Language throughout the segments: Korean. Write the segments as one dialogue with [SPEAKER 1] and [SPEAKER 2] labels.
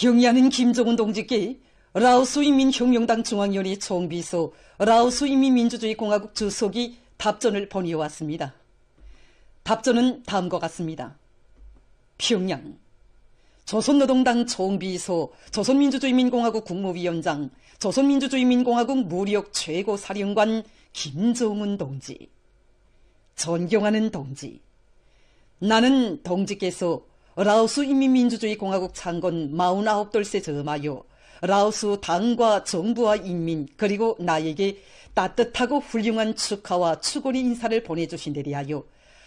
[SPEAKER 1] 경의하는 김정은 동지께 라오스 인민혁명당 중앙위원회 총비서 라오스 인민민주주의 공화국 주석이 답전을 보내왔습니다. 답전은 다음과 같습니다. 평양 조선노동당 총비서 조선민주주의민공화국 국무위원장 조선민주주의민공화국 무력 최고사령관 김정은 동지 존경하는 동지 나는 동지께서 라오스 인민민주주의 공화국 창건 49돌세 저마요 라오스 당과 정부와 인민 그리고 나에게 따뜻하고 훌륭한 축하와 축원의 인사를 보내주신 데 대하여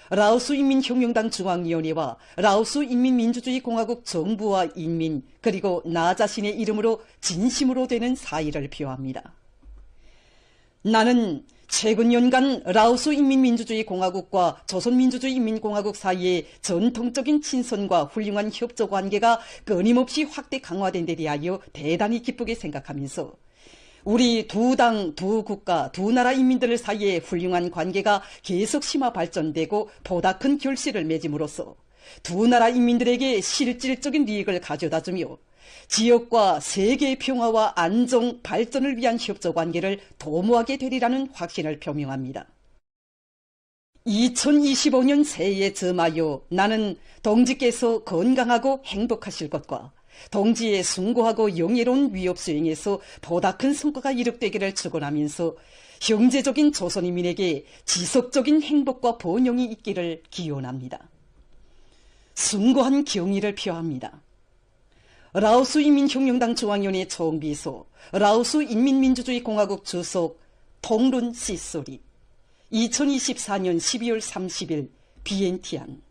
[SPEAKER 1] 라오스 인민혁명당 중앙위원회와 라오스 인민민주주의 공화국 정부와 인민 그리고 나 자신의 이름으로 진심으로 되는 사의를 표합니다. 나는 최근 연간 라오스 인민민주주의 공화국과 조선민주주의 인민공화국 사이의 전통적인 친선과 훌륭한 협조 관계가 끊임없이 확대 강화된 데 대하여 대단히 기쁘게 생각하면서 우리 두 당, 두 국가, 두 나라 인민들 사이의 훌륭한 관계가 계속 심화 발전되고 보다 큰 결실을 맺음으로써 두 나라 인민들에게 실질적인 이익을 가져다 주며 지역과 세계의 평화와 안정, 발전을 위한 협조 관계를 도모하게 되리라는 확신을 표명합니다. 2025년 새해에 점하여 나는 동지께서 건강하고 행복하실 것과 동지의 숭고하고 영예로운 위협 수행에서 보다 큰 성과가 이룩되기를 축원하면서 형제적인 조선인민에게 지속적인 행복과 번영이 있기를 기원합니다. 숭고한 경의를 표합니다. 라오스 인민혁명당 중앙위원회 총비서, 라오스 인민민주주의 공화국 주석 통룬 씨소리 2024년 12월 30일 비엔티안.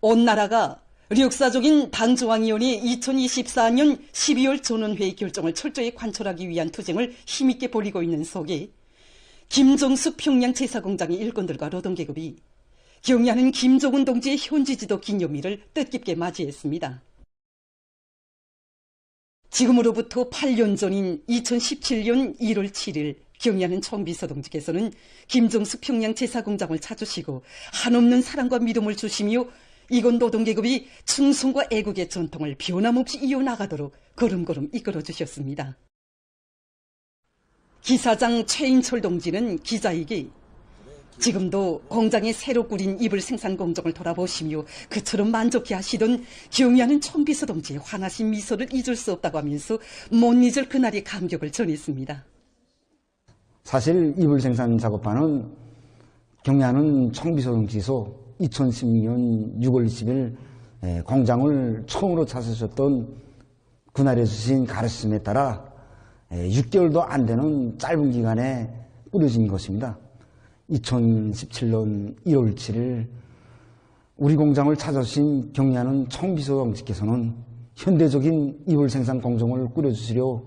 [SPEAKER 1] 온 나라가 역사적인 당중앙위원회 2024년 12월 전원회의 결정을 철저히 관철하기 위한 투쟁을 힘있게 벌이고 있는 속에 김정숙 평양 제사공장의 일꾼들과 노동계급이 경야는 김종은 동지의 현지지도 기념일을 뜻깊게 맞이했습니다. 지금으로부터 8년 전인 2017년 1월 7일 경야는 총비서 동지께서는 김정숙 평양 제사공장을 찾으시고 한없는 사랑과 믿음을 주시며 이건 노동계급이 충성과 애국의 전통을 변함없이 이어나가도록 걸음걸음 이끌어 주셨습니다. 기사장 최인철 동지는 기자에게 지금도 공장에 새로 꾸린 이불 생산 공정을 돌아보시며 그처럼 만족해 하시던 경의하는 총비서 동지의 환하신 미소를 잊을 수 없다고 하면서 못 잊을 그날의 감격을 전했습니다.
[SPEAKER 2] 사실 이불 생산 작업하는 경야는 총비서 동지소 2016년 6월 20일 공장을 처음으로 찾으셨던 그날에 주신 가르침에 따라 6개월도 안 되는 짧은 기간에 꾸려진 것입니다. 2017년 1월 7일 우리 공장을 찾아주신 경리하는 총비서장께서는 현대적인 이불 생산 공정을 꾸려주시려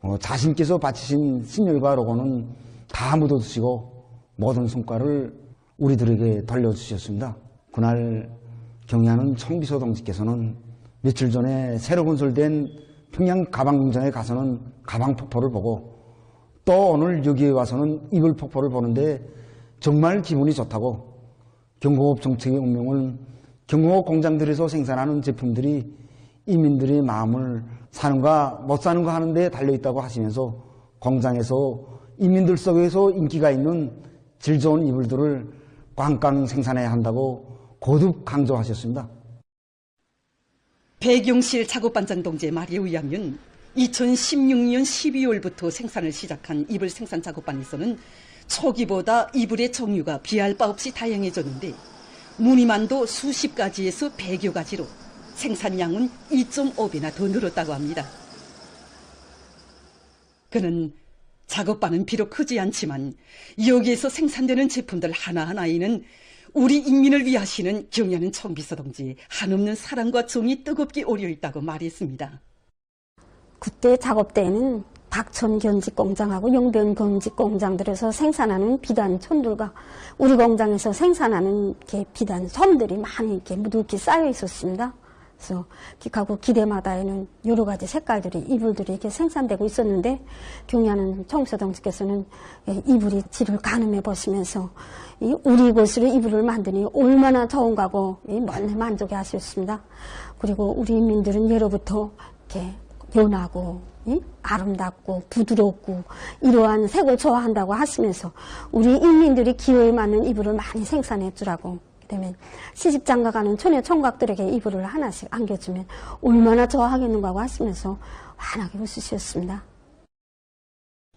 [SPEAKER 2] 어, 자신께서 바치신 신열과 로고는 다 묻어두시고 모든 성과를 우리들에게 돌려주셨습니다. 그날 경리하는 총비서 동지께서는 며칠 전에 새로 건설된 평양 가방 공장에 가서는 가방 폭포를 보고 또 오늘 여기에 와서는 이불 폭포를 보는데 정말 기분이 좋다고 경공업 정책의 운명은 경공업 공장들에서 생산하는 제품들이 이민들의 마음을 사는가 못 사는가 하는데 달려있다고 하시면서 공장에서 이민들 속에서 인기가 있는 질 좋은 이불들을 꽝꽝 생산해야 한다고 거듭 강조하셨습니다.
[SPEAKER 1] 배경실 작업반장 동지의 말에 의하면 2016년 12월부터 생산을 시작한 이불 생산 작업반에서는 초기보다 이불의 종류가 비할 바 없이 다양해졌는데 무늬만도 수십 가지에서 백여 가지로 생산량은 2.5배나 더 늘었다고 합니다. 그는 작업반은 비록 크지 않지만 여기에서 생산되는 제품들 하나하나에는 우리 인민을 위하시는 경연는 청비서 동지 한없는 사랑과 정이 뜨겁게 오려 있다고 말했습니다.
[SPEAKER 3] 그때 작업 때에는 박천 견직 공장하고 용변 견직 공장들에서 생산하는 비단 촌들과 우리 공장에서 생산하는 이렇게 비단 섬들이 많이 이렇게 무두게 쌓여 있었습니다. 그래서 기가구 기대마다에는 여러 가지 색깔들이 이불들이 이렇게 생산되고 있었는데 경리하는 청소동지께서는 이불이 질을 가늠해 보시면서 이 우리 곳으로 이불을 만드니 얼마나 좋은가고 이먼 만족해 하셨습니다. 그리고 우리 인민들은 예로부터 이렇게 연하고 이? 아름답고 부드럽고 이러한 색을 좋아한다고 하시면서 우리 인민들이 기호에 맞는 이불을 많이 생산해 주라고 그다음에 시집장가 가는 처녀 총각들에게 이불을 하나씩 안겨주면 얼마나 좋아하겠는가 고 하시면서 환하게 웃으셨습니다.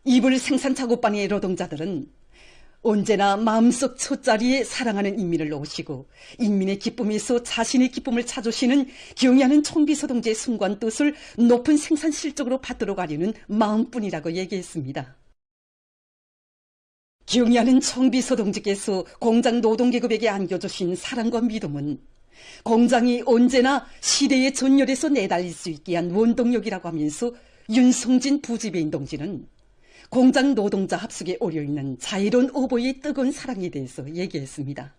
[SPEAKER 1] 이불 생산 작업반의 노동자들은 언제나 마음속 첫자리에 사랑하는 인민을 놓으시고 인민의 기쁨에서 자신의 기쁨을 찾으시는 경의하는 총비소동제의 순간 뜻을 높은 생산 실적으로 받들어 가려는 마음뿐이라고 얘기했습니다. 경의하는 총비소동지께서 공장 노동계급에게 안겨주신 사랑과 믿음은 공장이 언제나 시대의 전열에서 내달릴 수 있게 한 원동력이라고 하면서 윤성진 부지배인 동지는 공장 노동자 합숙에 오려있는 자유로운 오보의 뜨거운 사랑에 대해서 얘기했습니다.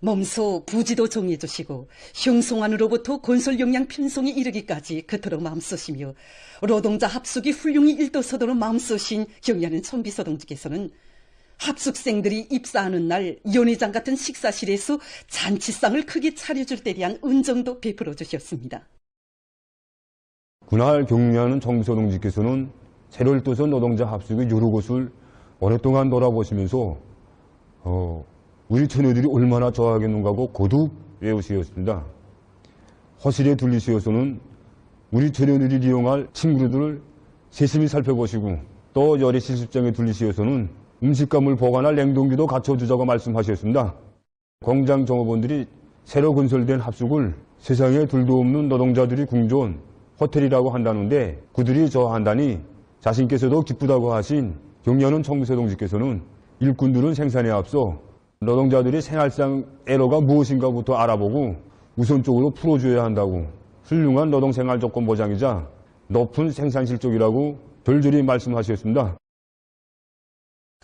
[SPEAKER 1] 몸소 부지도 정해주시고 형송안으로부터 건설 역량 편성에 이르기까지 그토록 마음쓰시며 노동자 합숙이 훌륭히 일도서도로 마음쓰신 경의하는 천비서동지께서는 합숙생들이 입사하는 날 연회장 같은 식사실에서 잔치상을 크게 차려줄 때 대한 은정도 베풀어 주셨습니다.
[SPEAKER 4] 군할 경리하는 정비소동지께서는 세월도선 노동자 합숙의 여러 곳을 오랫동안 돌아보시면서 어, 우리 처녀들이 얼마나 좋아하겠는가고 거듭 외우시었습니다. 허실에 둘리시어서는 우리 처녀들이 이용할 친구들을 세심히 살펴보시고 또 열애 실습장에 둘리시어서는 음식감을 보관할 냉동기도 갖춰주자고 말씀하셨습니다. 공장 종업원들이 새로 건설된 합숙을 세상에 둘도 없는 노동자들이 궁존 호텔이라고 한다는데 그들이 좋아한다니 자신께서도 기쁘다고 하신 경리하는 총무세동지께서는 일꾼들은 생산에 앞서 노동자들이 생활상 에러가 무엇인가부터 알아보고 우선적으로 풀어줘야 한다고 훌륭한 노동생활 조건 보장이자 높은 생산 실적이라고 절절히 말씀하셨습니다.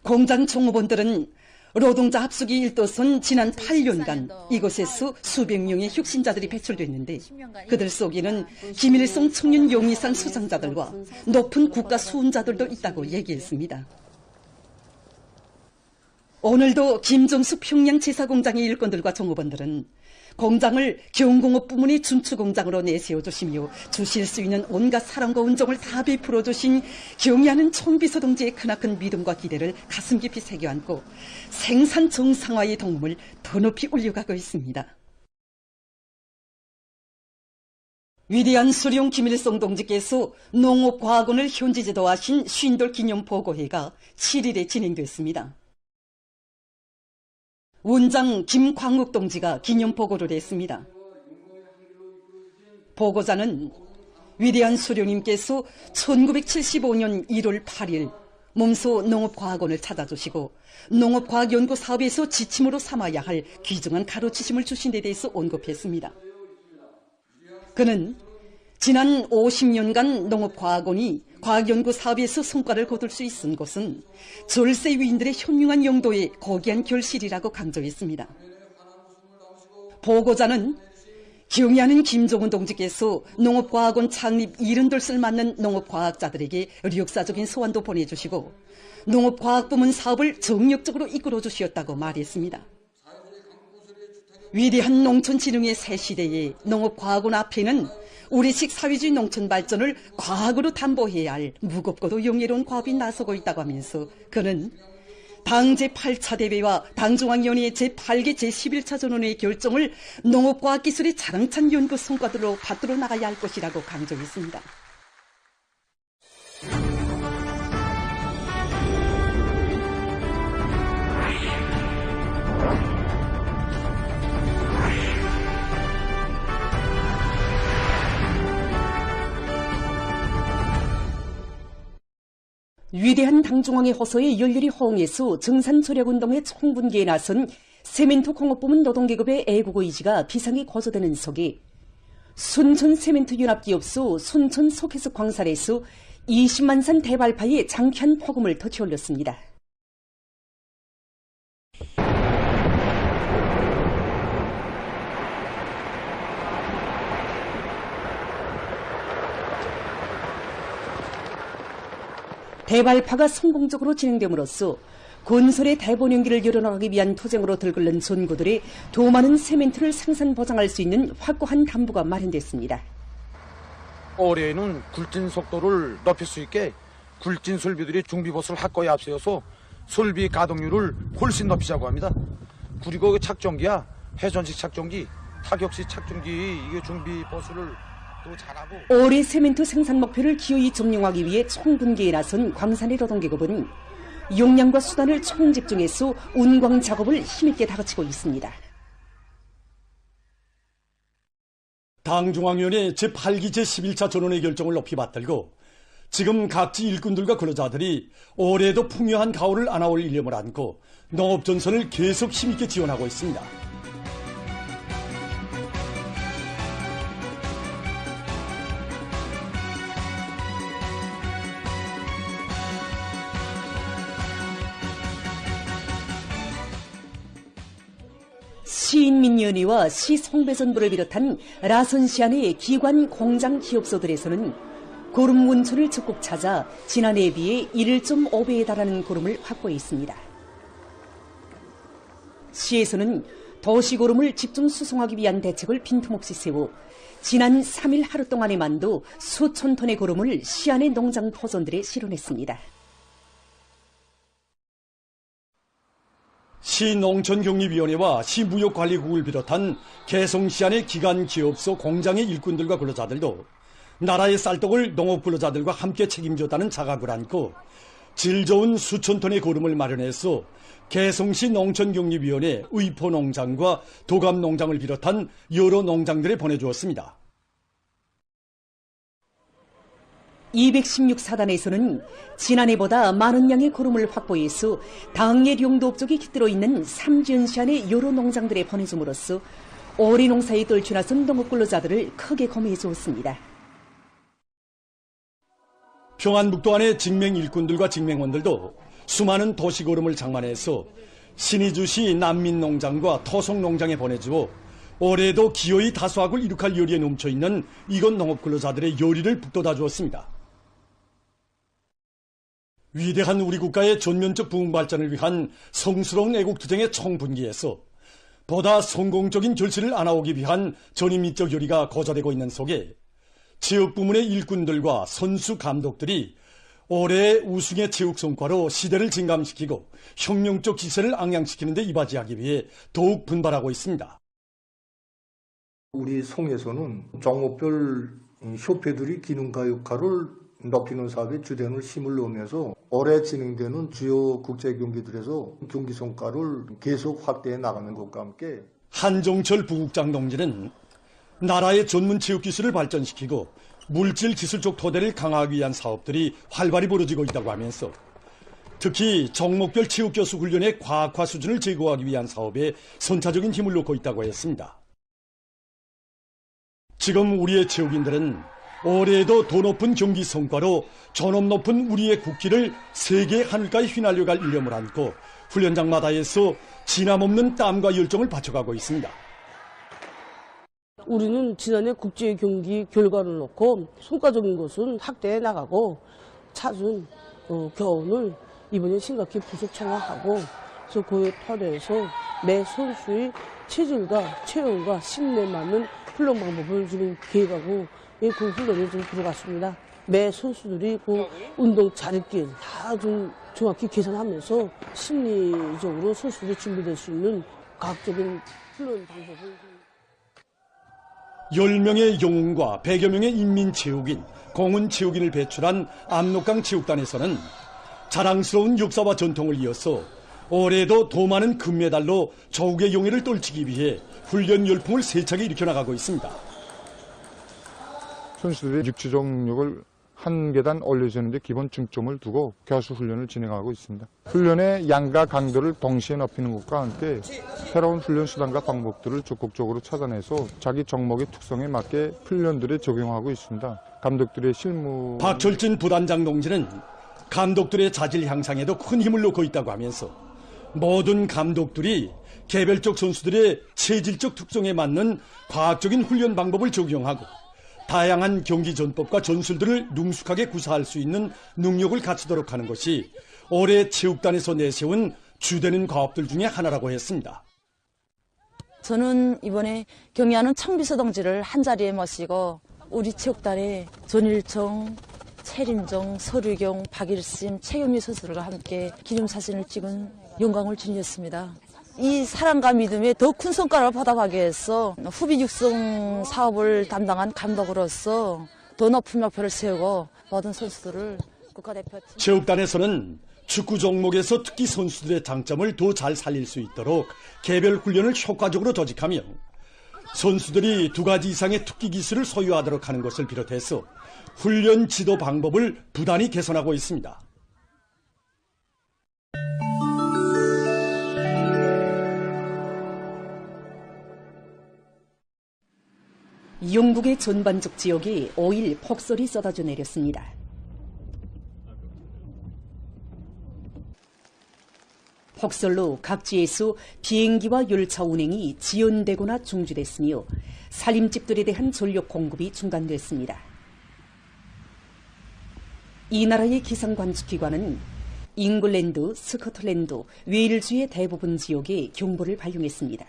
[SPEAKER 1] 공장 종업원들은 노동자 합숙이 일도선 지난 8년간 이곳에서 수백 명의 혁신자들이 배출됐는데 그들 속에는 김일성 청년 용의상 수상자들과 높은 국가 수훈자들도 있다고 얘기했습니다. 오늘도 김정숙 평양 제사공장의 일꾼들과 종업원들은 공장을 경공업 부문의 준추공장으로 내세워 주시며 주실 수 있는 온갖 사랑과 운정을 다 베풀어 주신 경의하는 총비서 동지의 크나큰 믿음과 기대를 가슴 깊이 새겨안고 생산 정상화의 동음을 더 높이 울려가고 있습니다. 위대한 수령 김일성 동지께서 농업과학원을 현지 지도하신 쉰돌 기념 보고회가 7일에 진행됐습니다. 원장 김광욱 동지가 기념 보고를 했습니다. 보고자는 위대한 수령님께서 1975년 1월 8일 몸소 농업과학원을 찾아주시고 농업과학연구 사업에서 지침으로 삼아야 할 귀중한 가르치심을 주신 데 대해서 언급했습니다. 그는 지난 50년간 농업과학원이 과학연구 사업에서 성과를 거둘 수 있은 것은 절세 위인들의 현명한 용도의 고귀한 결실이라고 강조했습니다. 보고자는 경의하는 김종훈 동지께서 농업과학원 창립 70돌을 맞는 농업과학자들에게 역사적인 소환도 보내주시고 농업과학부문 사업을 정력적으로 이끌어 주셨다고 말했습니다. 위대한 농촌진흥의 새 시대에 농업과학원 앞에는 우리식 사회주의 농촌 발전을 과학으로 담보해야 할 무겁고도 영예로운 과업이 나서고 있다고 하면서 그는 당 제8차 대회와 당중앙위원회 제8개 제11차 전원의 결정을 농업과학기술의 자랑찬 연구 성과들로 받들어 나가야 할 것이라고 강조했습니다. 위대한 당중앙의 호소에 열렬히 호응해서 정산조력운동의 총분기에 나선 세멘토 공업부문 노동계급의 애국의 의지가 비상에 고조되는 속에 순천 세멘토 연합기업소 순천 속해석 광산에서 20만 산 대발파의 장쾌한 폭음을 터치올렸습니다.
[SPEAKER 5] 대발파가 성공적으로 진행됨으로써 건설의 대본 연기를 열어나가기 위한 투쟁으로 들끓는 전구들이 더 많은 세멘트를 생산 보장할 수 있는 확고한 담보가 마련됐습니다.
[SPEAKER 6] 올해에는 굴진 속도를 높일 수 있게 굴진 설비들이 중비봇을 확고히 앞세워서 설비 가동률을 훨씬 높이자고 합니다. 그리고 그 착종기야 회전식 착종기, 타격식 착종기 이게 중비봇을
[SPEAKER 5] 올해 세멘트 생산 목표를 기어이 점령하기 위해 총분기에 나선 광산의 노동계급은 역량과 수단을 총집중해서 운광 작업을 힘있게 다그치고 있습니다.
[SPEAKER 7] 당중앙위원회 제8기 제11차 전원의 결정을 높이 받들고 지금 각지 일꾼들과 근로자들이 올해도 풍요한 가을을 안아올 일념을 안고 농업전선을 계속 힘있게 지원하고 있습니다.
[SPEAKER 5] 시인민연위와 시송배선부를 비롯한 라선시안의 기관 공장 기업소들에서는 고름 원천을 적극 찾아 지난해에 비해 1.5배에 달하는 고름을 확보해 있습니다. 시에서는 도시고름을 집중 수송하기 위한 대책을 빈틈없이 세워 지난 3일 하루 동안에만도 수천 톤의 고름을 시안의 농장 포존들에 실어냈습니다.
[SPEAKER 7] 시농촌경립위원회와 시무역관리국을 비롯한 개성시 안의 기관 기업소 공장의 일꾼들과 근로자들도 나라의 쌀떡을 농업 근로자들과 함께 책임졌다는 자각을 안고 질 좋은 수천 톤의 고름을 마련해서 개성시 농촌경립위원회 의포농장과 도감농장을 비롯한 여러 농장들에 보내주었습니다.
[SPEAKER 5] 216사단에서는 지난해보다 많은 양의 고름을 확보해서 당의 용도 업적이 깃들어 있는 삼지연시안의 여러 농장들에 보내줌으로써 오리 농사에 떨쳐나선 농업 근로자들을 크게 고미해 주었습니다.
[SPEAKER 7] 평안북도 안의 직맹 일꾼들과 직맹원들도 수많은 도시 고름을 장만해서 신의주시 난민농장과 토속농장에 보내주어 올해도 기어이 다수학을 이룩할 요리에 넘쳐있는 이곳 농업근로자들의 요리를 북돋아 주었습니다. 위대한 우리 국가의 전면적 부흥 발전을 위한 성스러운 애국투쟁의 총분기에서 보다 성공적인 결실을 안아오기 위한 전임미적 요리가 거저되고 있는 속에 체육 부문의 일꾼들과 선수 감독들이 올해의 우승의 체육 성과로 시대를 진감시키고 혁명적 기세를 앙양시키는 데 이바지하기 위해 더욱 분발하고 있습니다.
[SPEAKER 8] 우리 송에서는 종목별 협회들이 기능가 역할을 높이는 사업에 주된을 힘을 넣으면서 올해 진행되는 주요 국제 경기들에서 경기 성과를 계속 확대해 나가는 것과 함께
[SPEAKER 7] 한종철 부국장 동지는 나라의 전문 체육 기술을 발전시키고 물질 기술적 토대를 강화하기 위한 사업들이 활발히 벌어지고 있다고 하면서 특히 종목별 체육 교수 훈련의 과학화 수준을 제고하기 위한 사업에 선차적인 힘을 놓고 있다고 했습니다. 지금 우리의 체육인들은 올해에도 더 높은 경기 성과로 전업 높은 우리의 국기를 세계 하늘까지 휘날려갈 일념을 안고 훈련장마다에서 진함없는 땀과 열정을 바쳐가고 있습니다.
[SPEAKER 9] 우리는 지난해 국제 경기 결과를 놓고 성과적인 것은 확대해 나가고 찾은 어, 교훈을 이번에 심각히 부속 청하하고 그래서 그에 토대해서 매 선수의 체질과 체형과 신뢰에 맞는 훈련 방법을 지금 계획하고 예, 그 훈련에 좀 들어갔습니다. 매 선수들이 그 운동 자립길 다 좀 정확히 계산하면서 심리적으로 선수들이 준비될 수 있는 과학적인 훈련 방법을 좀
[SPEAKER 7] 10명의 영웅과 100여 명의 인민체육인, 공훈체육인을 배출한 압록강 체육단에서는 자랑스러운 역사와 전통을 이어서 올해도 더 많은 금메달로 조국의 용의를 떨치기 위해 훈련 열풍을 세차게 일으켜나가고 있습니다.
[SPEAKER 10] 선수들이 육체 정력을 한 계단 올려주는데 기본 중점을 두고 교수 훈련을 진행하고 있습니다. 훈련의 양과 강도를 동시에 높이는 것과 함께 새로운 훈련 수단과 방법들을 적극적으로 찾아내서 자기 종목의 특성에 맞게 훈련들을 적용하고 있습니다. 감독들의 실무
[SPEAKER 7] 박철진 부단장 동지는 감독들의 자질 향상에도 큰 힘을 놓고 있다고 하면서 모든 감독들이 개별적 선수들의 체질적 특성에 맞는 과학적인 훈련 방법을 적용하고 다양한 경기 전법과 전술들을 능숙하게 구사할 수 있는 능력을 갖추도록 하는 것이 올해 체육단에서 내세운 주되는 과업들 중에 하나라고 했습니다.
[SPEAKER 11] 저는 이번에 경의하는 청비서 동지를 한자리에 모시고 우리 체육단의 전일청, 최림정, 서류경, 박일심, 최경미 선수들과 함께 기념사진을 찍은 영광을 지녔습니다. 이 사랑과 믿음에 더 큰 성과를 받아가기 위해서 후비 육성 사업을 담당한 감독으로서 더 높은 목표를 세우고 모든 선수들을 국가대표팀
[SPEAKER 7] 체육단에서는 축구 종목에서 특히 선수들의 장점을 더 잘 살릴 수 있도록 개별 훈련을 효과적으로 조직하며 선수들이 두 가지 이상의 특기 기술을 소유하도록 하는 것을 비롯해서 훈련 지도 방법을 부단히 개선하고 있습니다.
[SPEAKER 5] 영국의 전반적 지역에 5일 폭설이 쏟아져 내렸습니다. 폭설로 각지에서 비행기와 열차 운행이 지연되거나 중지됐으며 살림집들에 대한 전력 공급이 중단됐습니다. 이 나라의 기상관측기관은 잉글랜드, 스코틀랜드, 웨일즈의 대부분 지역에 경보를 발령했습니다.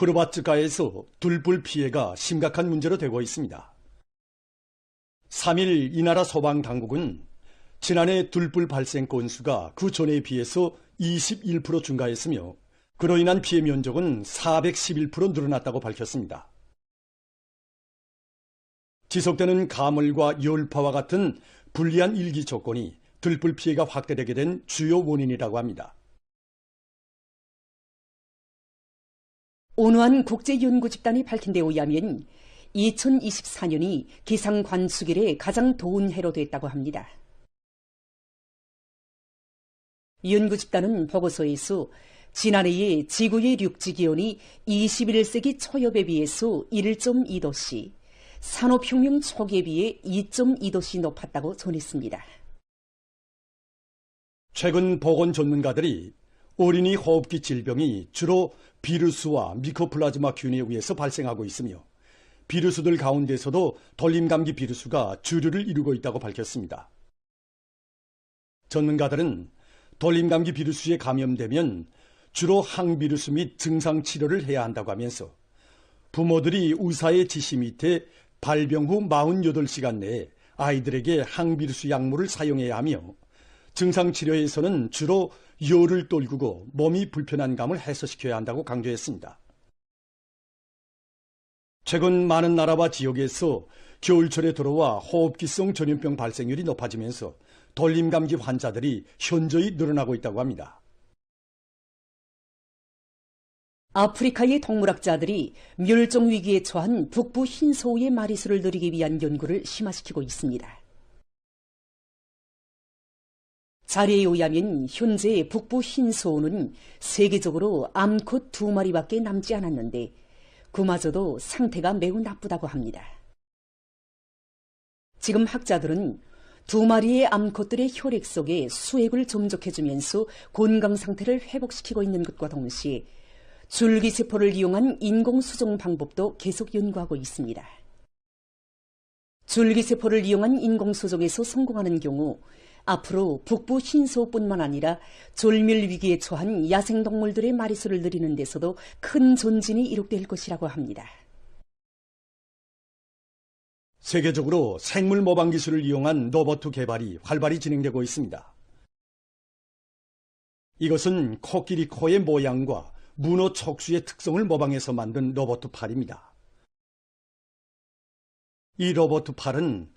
[SPEAKER 7] 흐르바츠가에서 둘불 피해가 심각한 문제로 되고 있습니다. 3일 이 나라 소방당국은 지난해 둘불 발생 건수가 그 전에 비해서 21% 증가했으며 그로 인한 피해 면적은 411% 늘어났다고 밝혔습니다. 지속되는 가물과 열파와 같은 불리한 일기 조건이 들불 피해가 확대되게 된 주요 원인이라고 합니다.
[SPEAKER 5] 온화한 국제연구집단이 밝힌 데 의하면 2024년이 기상 관수길의 가장 더운 해로 됐다고 합니다. 연구집단은 보고서에서 지난해의 지구의 육지 기온이 21세기 초엽에 비해서 1.2도씨, 산업혁명 초기에 비해 2.2도씨 높았다고 전했습니다.
[SPEAKER 7] 최근 보건 전문가들이 어린이 호흡기 질병이 주로 비루스와 미코플라즈마 균에 의해서 발생하고 있으며 비루스들 가운데서도 돌림감기 비루스가 주류를 이루고 있다고 밝혔습니다. 전문가들은 돌림감기 비루스에 감염되면 주로 항비루스 및 증상 치료를 해야 한다고 하면서 부모들이 의사의 지시 밑에 발병 후 48시간 내에 아이들에게 항비루스 약물을 사용해야 하며 증상 치료에서는 주로 열을 떨구고 몸이 불편한 감을 해소시켜야 한다고 강조했습니다. 최근 많은 나라와 지역에서 겨울철에 들어와 호흡기성 전염병 발생률이 높아지면서 돌림감기 환자들이 현저히 늘어나고 있다고 합니다.
[SPEAKER 5] 아프리카의 동물학자들이 멸종 위기에 처한 북부 흰소우의 마리수를 늘리기 위한 연구를 심화시키고 있습니다. 자료에 의하면 현재 북부 흰소우는 세계적으로 암컷 두 마리밖에 남지 않았는데 그마저도 상태가 매우 나쁘다고 합니다. 지금 학자들은 두 마리의 암컷들의 혈액 속에 수액을 점적해주면서 건강 상태를 회복시키고 있는 것과 동시에 줄기세포를 이용한 인공수정 방법도 계속 연구하고 있습니다. 줄기세포를 이용한 인공수정에서 성공하는 경우 앞으로 북부 흰소뿐만 아니라 졸멸 위기에 처한 야생동물들의 마리수를 늘리는 데서도 큰 전진이 이룩될 것이라고 합니다.
[SPEAKER 7] 세계적으로 생물 모방 기술을 이용한 로버트 개발이 활발히 진행되고 있습니다. 이것은 코끼리 코의 모양과 문어 척수의 특성을 모방해서 만든 로버트 팔입니다. 이 로버트 팔은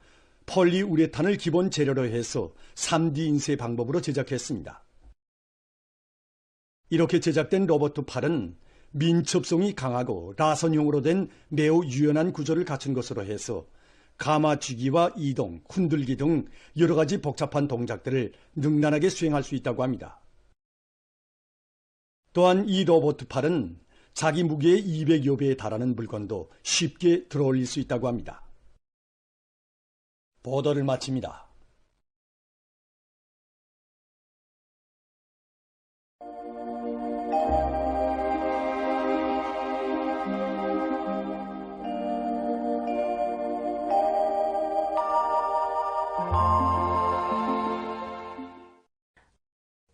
[SPEAKER 7] 폴리우레탄을 기본 재료로 해서 3D 인쇄 방법으로 제작했습니다. 이렇게 제작된 로버트 팔은 민첩성이 강하고 라선형으로 된 매우 유연한 구조를 갖춘 것으로 해서 가마쥐기와 이동, 흔들기 등 여러 가지 복잡한 동작들을 능란하게 수행할 수 있다고 합니다. 또한 이 로버트 팔은 자기 무게의 200여 배에 달하는 물건도 쉽게 들어올릴 수 있다고 합니다. 보도를 마칩니다.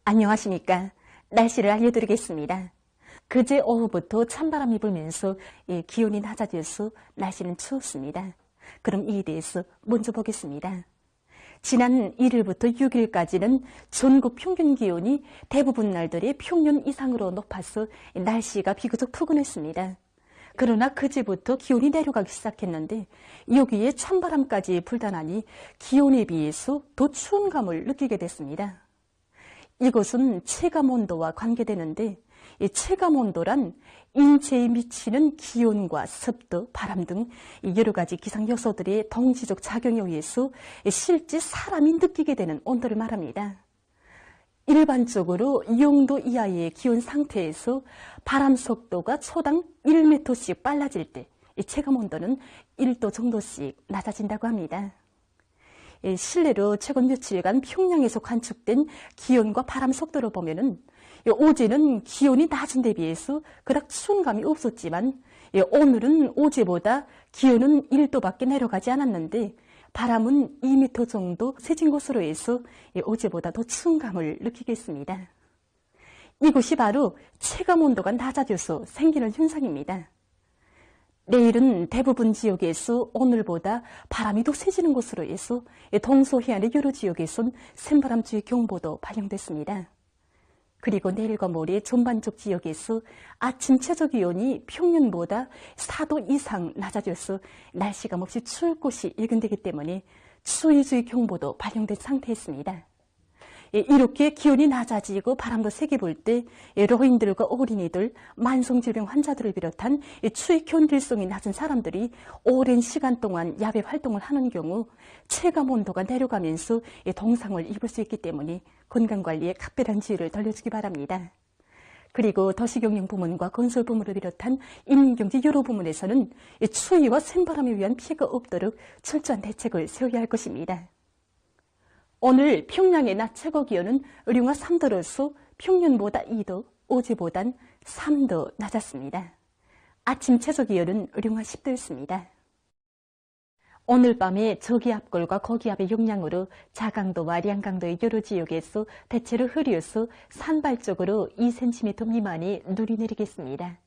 [SPEAKER 12] 안녕하십니까. 날씨를 알려드리겠습니다. 그제 오후부터 찬바람이 불면서 기온이 낮아져서 날씨는 추웠습니다. 그럼 이에 대해서 먼저 보겠습니다. 지난 1일부터 6일까지는 전국 평균 기온이 대부분 날들이 평년 이상으로 높아서 날씨가 비교적 푸근했습니다. 그러나 그제부터 기온이 내려가기 시작했는데 여기에 찬바람까지 불다나니 기온에 비해서 더 추운 감을 느끼게 됐습니다. 이것은 체감 온도와 관계되는데 이 체감 온도란 인체에 미치는 기온과 습도, 바람 등 여러 가지 기상 요소들의 동시적 작용에 의해서 실제 사람이 느끼게 되는 온도를 말합니다. 일반적으로 0도 이하의 기온 상태에서 바람 속도가 초당 1m씩 빨라질 때 체감 온도는 1도 정도씩 낮아진다고 합니다. 실내로 최근 며칠간 평양에서 관측된 기온과 바람 속도를 보면 은 어제는 기온이 낮은 데 비해서 그닥 추운 감이 없었지만 오늘은 어제보다 기온은 1도밖에 내려가지 않았는데 바람은 2m 정도 세진 곳으로 해서 어제보다 더 추운 감을 느끼겠습니다. 이것이 바로 체감 온도가 낮아져서 생기는 현상입니다. 내일은 대부분 지역에서 오늘보다 바람이 더 세지는 곳으로 해서 동서해안의 여러 지역에선 센바람주의 경보도 발령됐습니다. 그리고 내일과 모레 전반적 지역에서 아침 최저 기온이 평년보다 4도 이상 낮아져서 날씨가 몹시 추울 곳이 예견되기 때문에 추위주의 경보도 발령된 상태였습니다. 예, 이렇게 기온이 낮아지고 바람도 세게 불 때 로인들과 어린이들, 만성질병 환자들을 비롯한 추위 견딜성이 낮은 사람들이 오랜 시간 동안 야외 활동을 하는 경우 체감 온도가 내려가면서 동상을 입을 수 있기 때문에 건강관리에 각별한 주의를 돌려주기 바랍니다. 그리고 도시경영 부문과 건설 부문을 비롯한 인민경제 여러 부문에서는 추위와 샘바람에 위한 피해가 없도록 철저한 대책을 세워야 할 것입니다. 오늘 평양의 낮 최고 기온은 의룡화 3도로서 평년보다 2도, 어제보단 3도 낮았습니다. 아침 최저 기온은 의룡화 10도였습니다. 오늘 밤에 저기압골과 고기압의 영향으로 자강도와 량강도의 여러 지역에서 대체로 흐려서 산발적으로 2cm 미만의 눈이 내리겠습니다.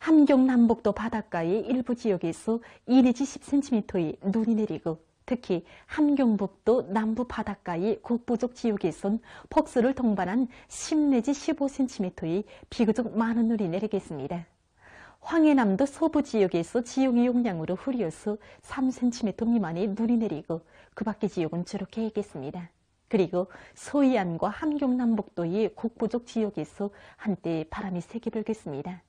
[SPEAKER 12] 함경 남북도 바닷가의 일부 지역에서 2 내지 10cm의 눈이 내리고 특히 함경북도 남부 바닷가의 국부족 지역에선 폭설을 동반한 10 내지 15cm의 비교적 많은 눈이 내리겠습니다. 황해남도 서부 지역에서 지용의 용량으로 흐려서 3cm 미만의 눈이 내리고 그 밖의 지역은 주로 개겠습니다. 그리고 소이안과 함경남북도의 국부족 지역에서 한때 바람이 세게 불겠습니다.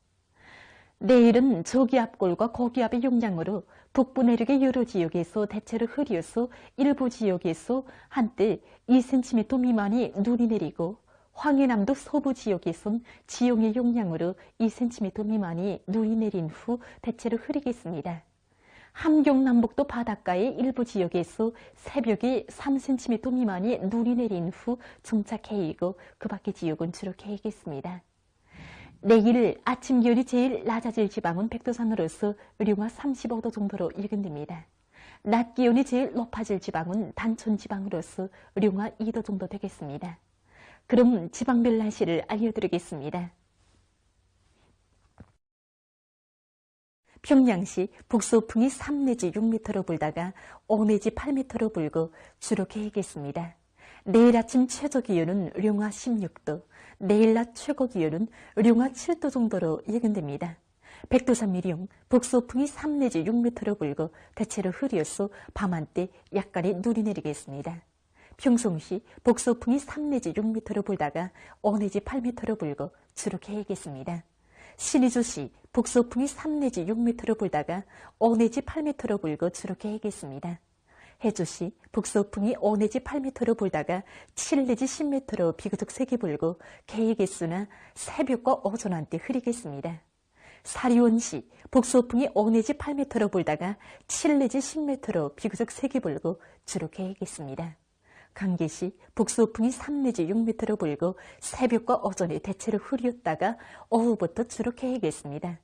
[SPEAKER 12] 내일은 저기압골과 고기압의 영향으로 북부 내륙의 여러 지역에서 대체로 흐려서 일부 지역에서 한때 2cm 미만의 눈이 내리고 황해남도 서부 지역에선 지용의 영향으로 2cm 미만의 눈이 내린 후 대체로 흐리겠습니다. 함경남북도 바닷가의 일부 지역에서 새벽에 3cm 미만의 눈이 내린 후 개이고 그 밖의 지역은 주로 개이겠습니다. 내일 아침 기온이 제일 낮아질 지방은 백두산으로서 의룡화 35도 정도로 예견됩니다. 낮 기온이 제일 높아질 지방은 단촌 지방으로서 의룡화 2도 정도 되겠습니다. 그럼 지방별 날씨를 알려드리겠습니다. 평양시 북소풍이 3 내지 6m로 불다가 5 내지 8m로 불고 주로 개이겠습니다. 내일 아침 최저 기온은 룡화 16도, 내일 낮 최고 기온은 룡화 7도 정도로 예견됩니다. 백두산 미령, 북소풍이 3 내지 6m로 불고 대체로 흐려서 밤 한때 약간의 눈이 내리겠습니다. 평송시 북소풍이 3 내지 6m로 불다가 5 내지 8m로 불고 주로 개이겠습니다. 신의주시 북소풍이 3 내지 6m로 불다가 5 내지 8m로 불고 주로 개이겠습니다. 해주시 북소풍이 5 내지 8m로 불다가 7 내지 10m로 비교적 세게 불고 개수나 새벽과 오전 한때 흐리겠습니다. 사리원시 북소풍이 5 내지 8m로 불다가 7 내지 10m로 비교적 세게 불고 주로 개이겠습니다. 강계시 북소풍이 3 내지 6m로 불고 새벽과 오전에 대체로 흐렸다가 오후부터 주로 개이겠습니다.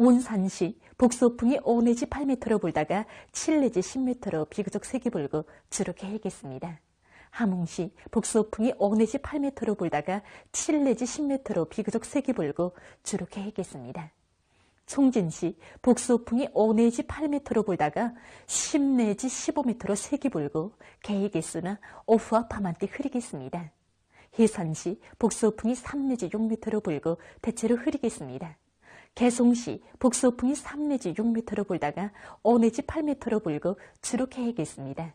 [SPEAKER 12] 운산시 북소풍이 5 내지 8m로 불다가 7 내지 10m로 비교적 세게 불고 주로 개이겠습니다. 함흥시 북서풍이 5 내지 8m로 불다가 7 내지 10m로 비교적 세게 불고 주로 계획했습니다. 총진시 북서풍이 5 내지 8m로 불다가 10 내지 15m로 세게 불고 계획했으나 오후와 밤한때 흐리겠습니다. 해산시 북서풍이 3 내지 6m로 불고 대체로 흐리겠습니다. 개송시 북서풍이 3 내지 6m로 불다가 5 내지 8m로 불고 주로 계획했습니다.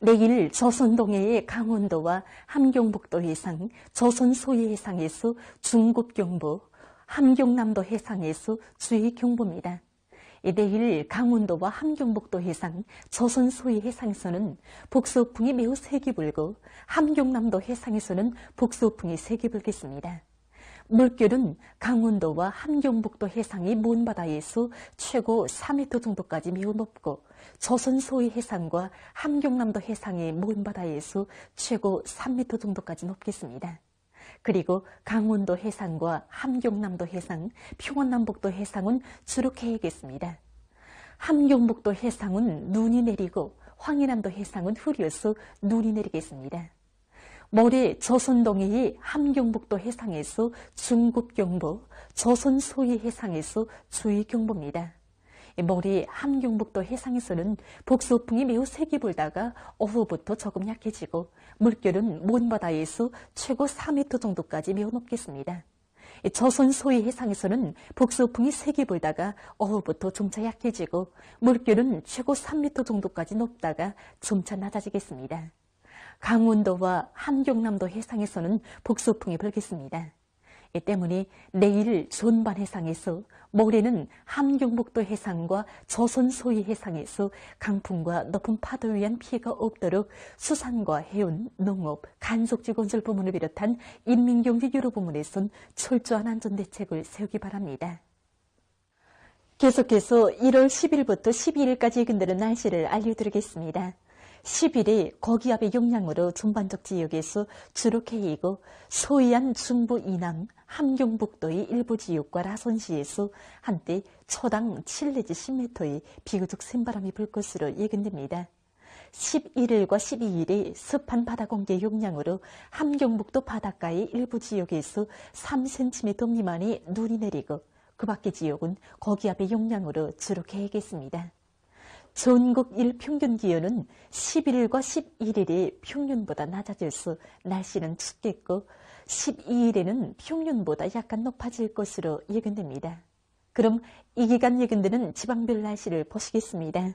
[SPEAKER 12] 내일 조선 동해의 강원도와 함경북도 해상, 조선 소위 해상에서 중국 경보, 함경남도 해상에서 주의 경보입니다. 내일 강원도와 함경북도 해상, 조선 소위 해상에서는 북서풍이 매우 세게 불고 함경남도 해상에서는 북서풍이 세게 불겠습니다. 물결은 강원도와 함경북도 해상의 먼바다에서 최고 4m 정도까지 매우 높고 조선 소위 해상과 함경남도 해상의 먼바다에서 최고 3m 정도까지 높겠습니다. 그리고 강원도 해상과 함경남도 해상, 평원남북도 해상은 주로 계획했습니다. 함경북도 해상은 눈이 내리고 황해남도 해상은 흐려서 눈이 내리겠습니다. 모레 조선동해의 함경북도 해상에서 중국경보, 조선 소위 해상에서 주의경보입니다. 모레 함경북도 해상에서는 북서풍이 매우 세게 불다가 오후부터 조금 약해지고 물결은 먼바다에서 최고 4m 정도까지 매우 높겠습니다. 조선 소위 해상에서는 북서풍이 세게 불다가 오후부터 점차 약해지고 물결은 최고 3m 정도까지 높다가 점차 낮아지겠습니다. 강원도와 함경남도 해상에서는 북서풍이 불겠습니다. 이 때문에 내일 존반 해상에서 모레는 함경북도 해상과 조선 소위 해상에서 강풍과 높은 파도에 의한 피해가 없도록 수산과 해운, 농업, 간속지 건설 부문을 비롯한 인민경제 유로 부문에선 철저한 안전대책을 세우기 바랍니다. 계속해서 1월 10일부터 12일까지 예근되는 날씨를 알려드리겠습니다. 10일이 고기압의 영향으로 전반적 지역에서 주로 개이고 소이안 중부 이남 함경북도의 일부 지역과 라선시에서 한때 초당 7 내지 10m의 비교적 센 바람이 불 것으로 예견됩니다. 11일과 12일이 습한 바다 공기 영향으로 함경북도 바닷가의 일부 지역에서 3cm 미만의 눈이 내리고 그 밖의 지역은 고기압의 영향으로 주로 개겠습니다. 전국 일평균 기온은 11일과 11일이 평년보다 낮아질수 날씨는 춥겠고 12일에는 평년보다 약간 높아질 것으로 예견됩니다. 그럼 이 기간 예견되는 지방별 날씨를 보시겠습니다.